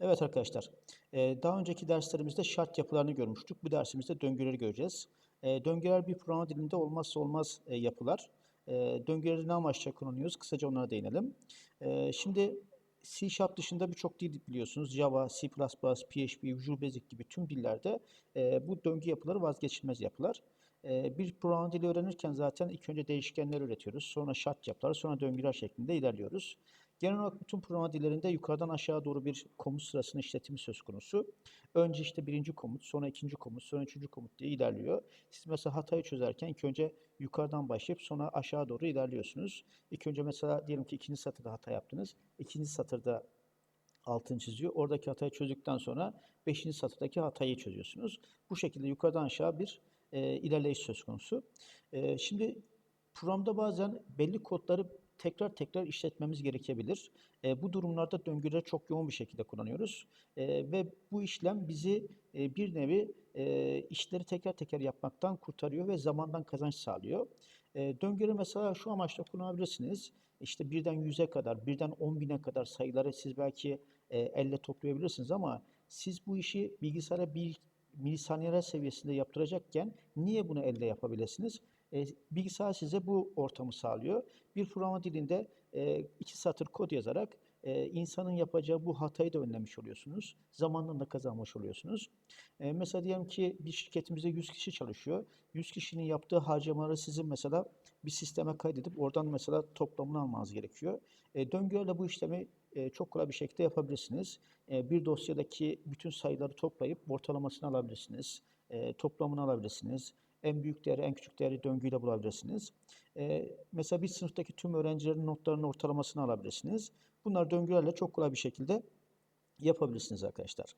Evet arkadaşlar, daha önceki derslerimizde şart yapılarını görmüştük. Bu dersimizde döngüleri göreceğiz. Döngüler bir program dilinde olmazsa olmaz yapılar. Döngüleri ne amaçla kullanıyoruz? Kısaca onlara değinelim. Şimdi C Sharp dışında birçok dil biliyorsunuz. Java, C++, PHP, Visual Basic gibi tüm dillerde bu döngü yapıları vazgeçilmez yapılar. Bir program dili öğrenirken zaten ilk önce değişkenler üretiyoruz. Sonra şart yapılar, sonra döngüler şeklinde ilerliyoruz. Genel olarak bütün program dillerinde yukarıdan aşağı doğru bir komut sırasının işletimi söz konusu. Önce işte birinci komut, sonra ikinci komut, sonra üçüncü komut diye ilerliyor. Siz mesela hatayı çözerken ilk önce yukarıdan başlayıp sonra aşağı doğru ilerliyorsunuz. İlk önce mesela diyelim ki ikinci satırda hata yaptınız. İkinci satırda altını çiziyor. Oradaki hatayı çözdükten sonra beşinci satırdaki hatayı çözüyorsunuz. Bu şekilde yukarıdan aşağı bir e, ilerleyiş söz konusu. E, şimdi programda bazen belli kodları tekrar tekrar işletmemiz gerekebilir. E, bu durumlarda döngüleri çok yoğun bir şekilde kullanıyoruz. E, ve bu işlem bizi e, bir nevi e, işleri teker teker yapmaktan kurtarıyor ve zamandan kazanç sağlıyor. E, döngüleri mesela şu amaçla kullanabilirsiniz. İşte birden yüze kadar, birden on bine kadar sayıları siz belki e, elle toplayabilirsiniz ama siz bu işi bilgisayara bir milisaniyeler seviyesinde yaptıracakken niye bunu elle yapabilirsiniz? E, bilgisayar size bu ortamı sağlıyor. Bir programa dilinde e, iki satır kod yazarak e, insanın yapacağı bu hatayı da önlemiş oluyorsunuz. Zamanını da kazanmış oluyorsunuz. E, mesela diyelim ki bir şirketimizde 100 kişi çalışıyor. 100 kişinin yaptığı harcamaları sizin mesela bir sisteme kaydedip oradan mesela toplamını almanız gerekiyor. E, döngülerle bu işlemi çok kolay bir şekilde yapabilirsiniz. Bir dosyadaki bütün sayıları toplayıp ortalamasını alabilirsiniz. Toplamını alabilirsiniz. En büyük değeri, en küçük değeri döngüyle bulabilirsiniz. E, mesela bir sınıftaki tüm öğrencilerin notlarının ortalamasını alabilirsiniz. Bunlar döngülerle çok kolay bir şekilde yapabilirsiniz arkadaşlar.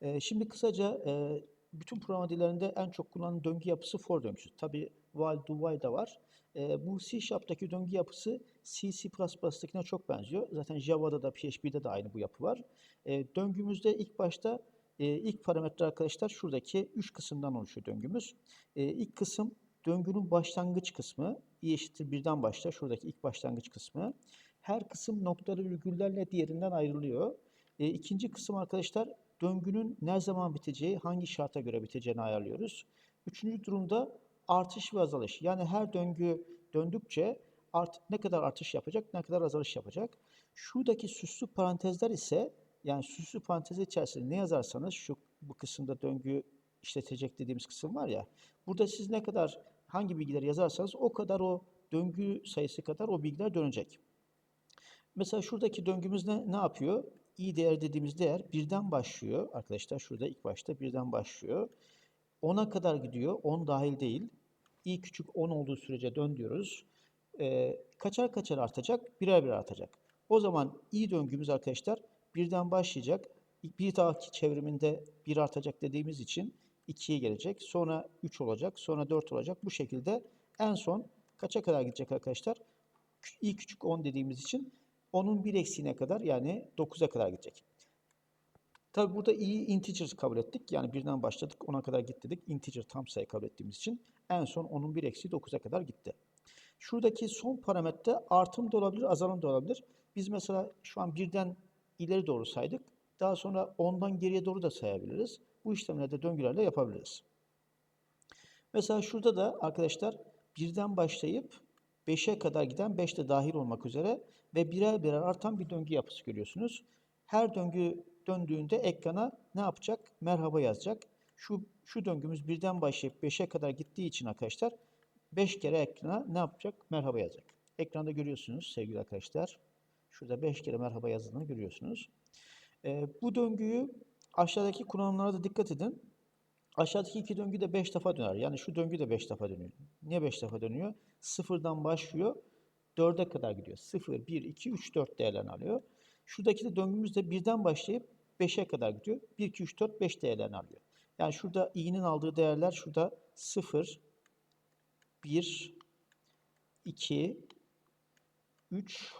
E, şimdi kısaca e, bütün program dillerinde en çok kullanılan döngü yapısı for döngüsü. Tabi while, do, while da var. E, bu C Sharp'taki döngü yapısı C, C++'takine çok benziyor. Zaten Java'da da PHP'de de aynı bu yapı var. E, döngümüzde ilk başta e, ilk parametre arkadaşlar şuradaki üç kısımdan oluşuyor döngümüz. E, ilk kısım döngünün başlangıç kısmı. i eşittir birden başlar. Şuradaki ilk başlangıç kısmı. Her kısım noktalı virgüllerle diğerinden ayrılıyor. E, ikinci kısım arkadaşlar döngünün ne zaman biteceği, hangi şarta göre biteceğini ayarlıyoruz. Üçüncü durumda artış ve azalış. Yani her döngü döndükçe art, ne kadar artış yapacak, ne kadar azalış yapacak. Şuradaki süslü parantezler ise yani süslü parantez içerisinde ne yazarsanız şu bu kısımda döngü işletecek dediğimiz kısım var ya. Burada siz ne kadar hangi bilgileri yazarsanız o kadar o döngü sayısı kadar o bilgiler dönecek. Mesela şuradaki döngümüz ne, ne yapıyor? i değer dediğimiz değer birden başlıyor. Arkadaşlar şurada ilk başta birden başlıyor. 10'a kadar gidiyor. 10 dahil değil. i küçük 10 olduğu sürece dön diyoruz. Ee, kaçar kaçar artacak, birer birer artacak. O zaman i döngümüz arkadaşlar birden başlayacak. Bir dahaki çevriminde 1 artacak dediğimiz için 2'ye gelecek. Sonra 3 olacak. Sonra 4 olacak. Bu şekilde en son kaça kadar gidecek arkadaşlar? i küçük 10 dediğimiz için onun bir eksiğine kadar yani 9'a kadar gidecek. Tabi burada i'yi integer kabul ettik. Yani birden başladık 10'a kadar git dedik. Integer tam sayı kabul ettiğimiz için en son onun bir eksiği 9'a kadar gitti. Şuradaki son parametre artım da olabilir, azalım da olabilir. Biz mesela şu an birden ileri doğru saydık. Daha sonra ondan geriye doğru da sayabiliriz. Bu işlemleri de döngülerle yapabiliriz. Mesela şurada da arkadaşlar birden başlayıp 5'e kadar giden 5 de dahil olmak üzere ve birer birer artan bir döngü yapısı görüyorsunuz. Her döngü döndüğünde ekrana ne yapacak? Merhaba yazacak. Şu, şu döngümüz birden başlayıp 5'e kadar gittiği için arkadaşlar 5 kere ekrana ne yapacak? Merhaba yazacak. Ekranda görüyorsunuz sevgili arkadaşlar. Şurada 5 kere merhaba yazıldığını görüyorsunuz. Ee, bu döngüyü aşağıdaki kullanımlara da dikkat edin. Aşağıdaki iki döngü de 5 defa döner. Yani şu döngü de 5 defa dönüyor. Niye 5 defa dönüyor? Sıfırdan başlıyor. 4'e kadar gidiyor. 0, 1, 2, 3, 4 değerlerini alıyor. Şuradaki de döngümüz de 1'den başlayıp 5'e kadar gidiyor. 1, 2, 3, 4, 5 değerlerini alıyor. Yani şurada i'nin aldığı değerler şurada 0, 1, 2, 3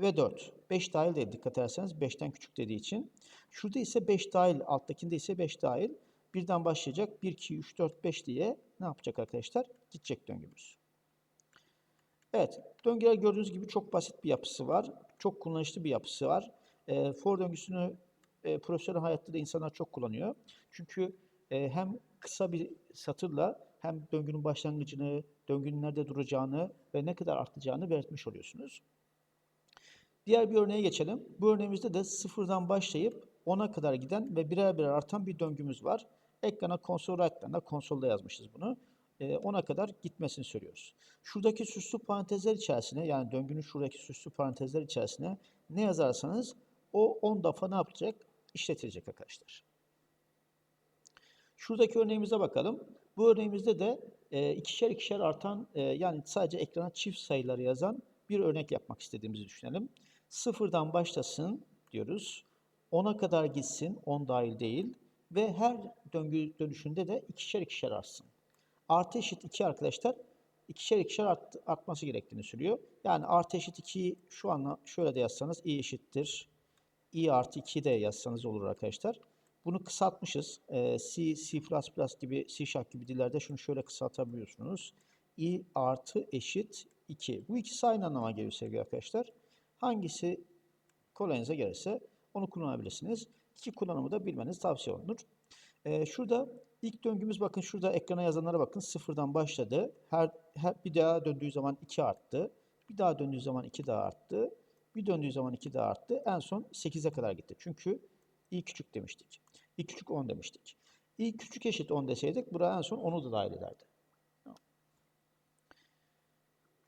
ve 4. 5 dahil değil dikkat ederseniz 5'ten küçük dediği için. Şurada ise 5 dahil, alttakinde ise 5 dahil. Birden başlayacak 1, 2, 3, 4, 5 diye ne yapacak arkadaşlar? Gidecek döngümüz. Evet, döngüler gördüğünüz gibi çok basit bir yapısı var. Çok kullanışlı bir yapısı var. E, for döngüsünü e, profesyonel hayatta da insanlar çok kullanıyor. Çünkü e, hem kısa bir satırla hem döngünün başlangıcını, döngünün nerede duracağını ve ne kadar artacağını belirtmiş oluyorsunuz. Diğer bir örneğe geçelim. Bu örneğimizde de sıfırdan başlayıp 10'a kadar giden ve birer birer artan bir döngümüz var. Ekrana konsol ekranda konsolda yazmışız bunu. E, 10'a kadar gitmesini söylüyoruz. Şuradaki süslü parantezler içerisine yani döngünün şuradaki süslü parantezler içerisine ne yazarsanız o 10 defa ne yapacak? İşletilecek arkadaşlar. Şuradaki örneğimize bakalım. Bu örneğimizde de e, ikişer ikişer artan e, yani sadece ekrana çift sayıları yazan bir örnek yapmak istediğimizi düşünelim. Sıfırdan başlasın diyoruz. 10'a kadar gitsin, 10 dahil değil ve her döngü dönüşünde de ikişer ikişer artsın. Artı eşit 2 arkadaşlar ikişer ikişer art, artması gerektiğini söylüyor. Yani artı eşit 2'yi şu an şöyle de yazsanız i eşittir. i artı 2 de yazsanız olur arkadaşlar. Bunu kısaltmışız. Ee, C, C++ gibi, C Sharp gibi dillerde şunu şöyle kısaltabiliyorsunuz. İ artı eşit 2. Bu ikisi aynı anlama geliyor sevgili arkadaşlar. Hangisi kolayınıza gelirse onu kullanabilirsiniz. İki kullanımı da bilmeniz tavsiye olunur. Ee, şurada ilk döngümüz bakın şurada ekrana yazanlara bakın. Sıfırdan başladı. Her, her bir daha döndüğü zaman 2 arttı. Bir daha döndüğü zaman 2 daha arttı. Bir döndüğü zaman 2 daha arttı. En son 8'e kadar gitti. Çünkü i küçük demiştik. i küçük 10 demiştik. i küçük eşit 10 deseydik buraya en son 10'u da dahil ederdi.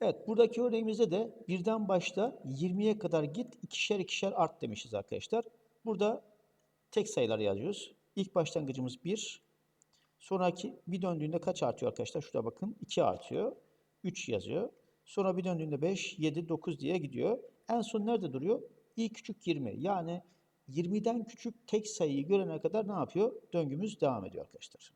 Evet, buradaki örneğimizde de birden başla 20'ye kadar git, ikişer ikişer art demişiz arkadaşlar. Burada tek sayılar yazıyoruz. İlk başlangıcımız 1. Sonraki bir döndüğünde kaç artıyor arkadaşlar? Şurada bakın 2 artıyor. 3 yazıyor. Sonra bir döndüğünde 5, 7, 9 diye gidiyor. En son nerede duruyor? i küçük 20. Yani 20'den küçük tek sayıyı görene kadar ne yapıyor? Döngümüz devam ediyor arkadaşlar.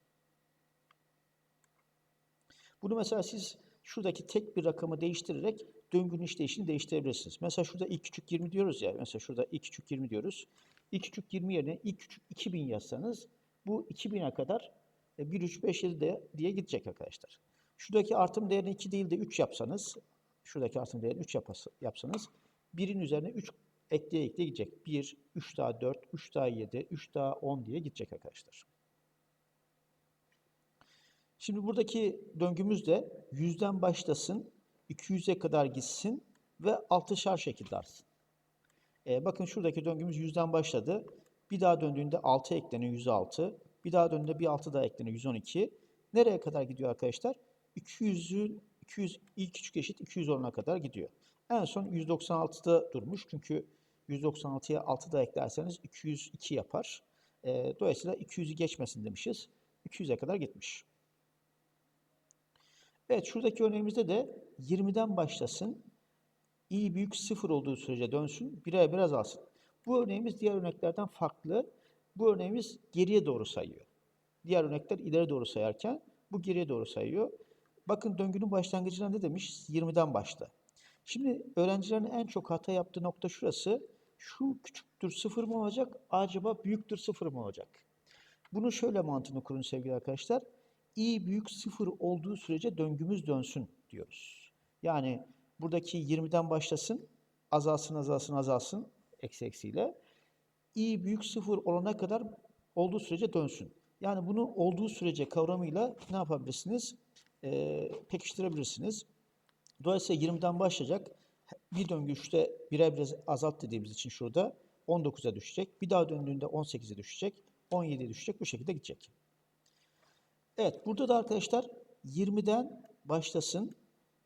Bunu mesela siz şuradaki tek bir rakamı değiştirerek döngünün işleyişini değiştirebilirsiniz. Mesela şurada i küçük 20 diyoruz ya. Mesela şurada i küçük 20 diyoruz. i küçük 20 yerine i küçük 2000 yazsanız bu 2000'e kadar 1, 3, 5, 7 de, diye gidecek arkadaşlar. Şuradaki artım değerini 2 değil de 3 yapsanız, şuradaki artım değerini 3 yapası, yapsanız 1'in üzerine 3 ekleye ekleye gidecek. 1, 3 daha 4, 3 daha 7, 3 daha 10 diye gidecek arkadaşlar. Şimdi buradaki döngümüz de 100'den başlasın, 200'e kadar gitsin ve altışar şekilde artsın. Ee, bakın şuradaki döngümüz 100'den başladı. Bir daha döndüğünde 6 ekleniyor 106. Bir daha döndüğünde bir 6 daha ekleniyor 112. Nereye kadar gidiyor arkadaşlar? 200'ün 200 ilk küçük eşit 200 oranına kadar gidiyor. En son 196'da durmuş. Çünkü 196'ya 6 da eklerseniz 202 yapar. E, dolayısıyla 200'ü geçmesin demişiz. 200'e kadar gitmiş. Evet şuradaki örneğimizde de 20'den başlasın. i büyük 0 olduğu sürece dönsün. Birer biraz alsın. Bu örneğimiz diğer örneklerden farklı. Bu örneğimiz geriye doğru sayıyor. Diğer örnekler ileri doğru sayarken bu geriye doğru sayıyor. Bakın döngünün başlangıcına ne demiş? 20'den başla. Şimdi öğrencilerin en çok hata yaptığı nokta şurası. Şu küçüktür sıfır mı olacak? Acaba büyüktür sıfır mı olacak? Bunu şöyle mantığını kurun sevgili arkadaşlar. İ büyük sıfır olduğu sürece döngümüz dönsün diyoruz. Yani buradaki 20'den başlasın, azalsın, azalsın, azalsın, eksi eksiyle. i büyük sıfır olana kadar olduğu sürece dönsün. Yani bunu olduğu sürece kavramıyla ne yapabilirsiniz? Ee, pekiştirebilirsiniz. Dolayısıyla 20'den başlayacak. Bir döngü işte birer biraz azalt dediğimiz için şurada 19'a düşecek. Bir daha döndüğünde 18'e düşecek. 17'ye düşecek. Bu şekilde gidecek. Evet burada da arkadaşlar 20'den başlasın.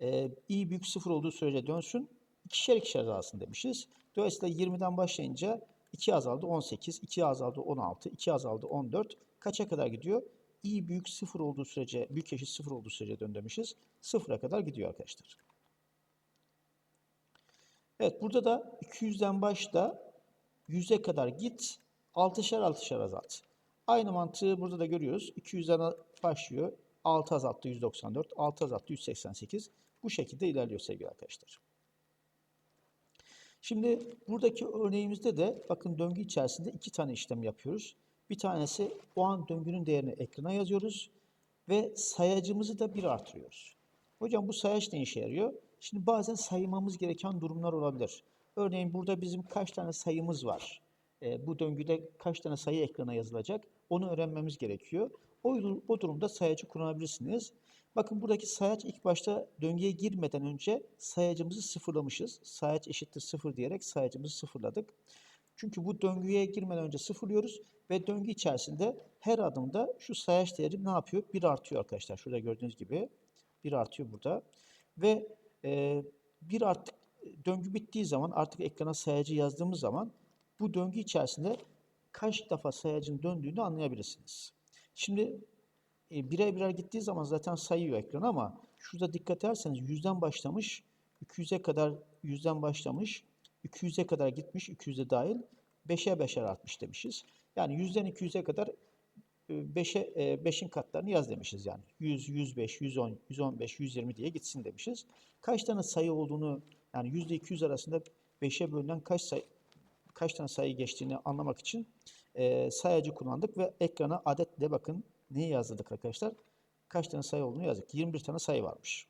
E, i büyük sıfır olduğu sürece dönsün. İkişer ikişer azalsın demişiz. Dolayısıyla 20'den başlayınca 2 azaldı 18, 2 azaldı 16, 2 azaldı 14. Kaça kadar gidiyor? i büyük sıfır olduğu sürece, büyük eşit sıfır olduğu sürece dön demişiz. Sıfıra kadar gidiyor arkadaşlar. Evet burada da 200'den başla 100'e kadar git. 6'şer 6'şer azalt. Aynı mantığı burada da görüyoruz. 200'den başlıyor. 6 azalttı 194. 6 azalttı 188. Bu şekilde ilerliyor sevgili arkadaşlar. Şimdi buradaki örneğimizde de bakın döngü içerisinde iki tane işlem yapıyoruz. Bir tanesi o an döngünün değerini ekrana yazıyoruz ve sayacımızı da bir artırıyoruz. Hocam bu sayaç ne işe yarıyor? Şimdi bazen saymamız gereken durumlar olabilir. Örneğin burada bizim kaç tane sayımız var? e, bu döngüde kaç tane sayı ekrana yazılacak onu öğrenmemiz gerekiyor. O, o durumda sayacı kullanabilirsiniz. Bakın buradaki sayaç ilk başta döngüye girmeden önce sayacımızı sıfırlamışız. Sayaç eşittir sıfır diyerek sayacımızı sıfırladık. Çünkü bu döngüye girmeden önce sıfırlıyoruz ve döngü içerisinde her adımda şu sayaç değeri ne yapıyor? 1 artıyor arkadaşlar. Şurada gördüğünüz gibi 1 artıyor burada. Ve e, bir artık döngü bittiği zaman artık ekrana sayacı yazdığımız zaman bu döngü içerisinde kaç defa sayacın döndüğünü anlayabilirsiniz. Şimdi e, birer birer gittiği zaman zaten sayıyor ekran ama şurada dikkat ederseniz yüzden başlamış, 200'e kadar yüzden başlamış, 200'e kadar gitmiş, 200'e dahil 5'e 5'er artmış demişiz. Yani yüzden 200'e kadar 5'e 5'in katlarını yaz demişiz yani. 100, 105, 110, 115, 120 diye gitsin demişiz. Kaç tane sayı olduğunu yani yüzde 200 arasında 5'e bölünen kaç sayı kaç tane sayı geçtiğini anlamak için e, sayacı kullandık ve ekrana adetle bakın neyi yazdırdık arkadaşlar? Kaç tane sayı olduğunu yazdık. 21 tane sayı varmış.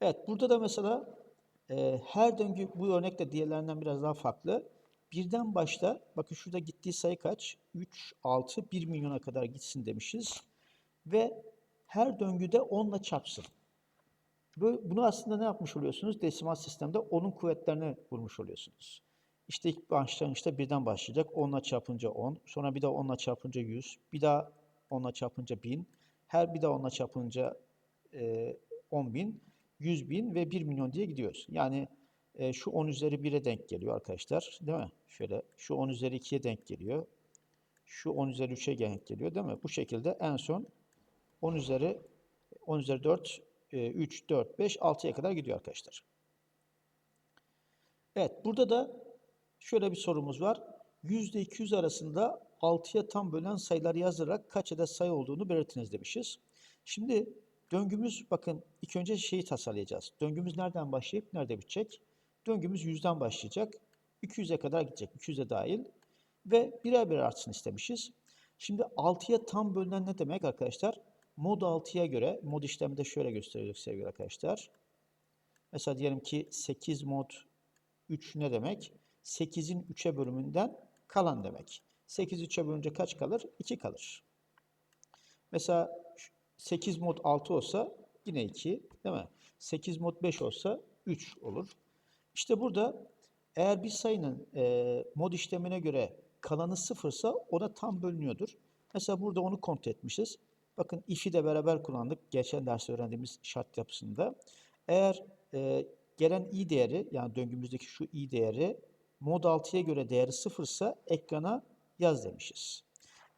Evet burada da mesela e, her döngü bu örnekte diğerlerinden biraz daha farklı. Birden başla bakın şurada gittiği sayı kaç? 3, 6, 1 milyona kadar gitsin demişiz. Ve her döngüde 10 ile çarpsın. Böyle, bunu aslında ne yapmış oluyorsunuz? Desimal sistemde 10'un kuvvetlerini bulmuş oluyorsunuz. İşte ilk başlangıçta birden başlayacak. 10 ile çarpınca 10. Sonra bir daha 10 ile çarpınca 100. Bir daha 10 ile çarpınca 1000. Her bir daha 10 ile çarpınca e, 10 bin. 100 bin ve 1 milyon diye gidiyoruz. Yani e, şu 10 üzeri 1'e denk geliyor arkadaşlar. Değil mi? Şöyle şu 10 üzeri 2'ye denk geliyor. Şu 10 üzeri 3'e denk geliyor. Değil mi? Bu şekilde en son 10 üzeri 10 üzeri 4, 3, 4, 5, 6'ya kadar gidiyor arkadaşlar. Evet. Burada da şöyle bir sorumuz var. %200 arasında 6'ya tam bölen sayılar yazarak kaç adet sayı olduğunu belirtiniz demişiz. Şimdi döngümüz bakın ilk önce şeyi tasarlayacağız. Döngümüz nereden başlayıp nerede bitecek? Döngümüz 100'den başlayacak. 200'e kadar gidecek. 200'e dahil. Ve birer birer artsın istemişiz. Şimdi 6'ya tam bölünen ne demek arkadaşlar? Mod 6'ya göre, mod işlemde şöyle gösteriyoruz sevgili arkadaşlar. Mesela diyelim ki 8 mod 3 ne demek? 8'in 3'e bölümünden kalan demek. 8 3'e bölünce kaç kalır? 2 kalır. Mesela 8 mod 6 olsa yine 2 değil mi? 8 mod 5 olsa 3 olur. İşte burada eğer bir sayının e, mod işlemine göre kalanı sıfırsa ona tam bölünüyordur. Mesela burada onu kontrol etmişiz. Bakın if'i de beraber kullandık. Geçen ders öğrendiğimiz şart yapısında. Eğer e, gelen i değeri yani döngümüzdeki şu i değeri mod 6'ya göre değeri sıfırsa ekrana yaz demişiz.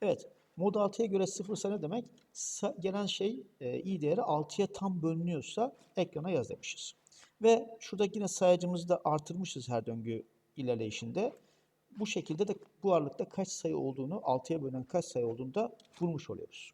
Evet. Mod 6'ya göre sıfırsa ne demek? Sa gelen şey e, i değeri 6'ya tam bölünüyorsa ekrana yaz demişiz. Ve şurada yine sayacımızı da artırmışız her döngü ilerleyişinde. Bu şekilde de bu aralıkta kaç sayı olduğunu, 6'ya bölünen kaç sayı olduğunu da bulmuş oluyoruz.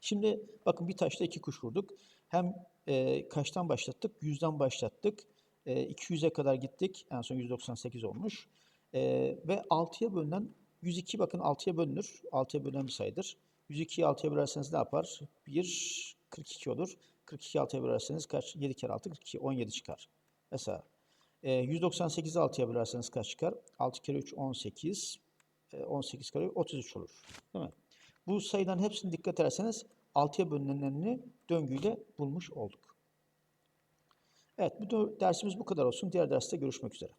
Şimdi bakın bir taşla iki kuş vurduk. Hem e, kaçtan başlattık? 100'den başlattık. E, 200'e kadar gittik. En son 198 olmuş. E, ve 6'ya bölünen 102 bakın 6'ya bölünür. 6'ya bölünen bir sayıdır. 102'yi 6'ya bölerseniz ne yapar? 1, 42 olur. 42 6'ya bölerseniz kaç? 7 kere 6, 42, 17 çıkar. Mesela e, 198'i 6'ya bölerseniz kaç çıkar? 6 kere 3, 18. E, 18 kere 33 olur. Değil mi? Bu sayıların hepsini dikkat ederseniz 6'ya bölünenlerini döngüyle bulmuş olduk. Evet, bu dersimiz bu kadar olsun. Diğer derste görüşmek üzere.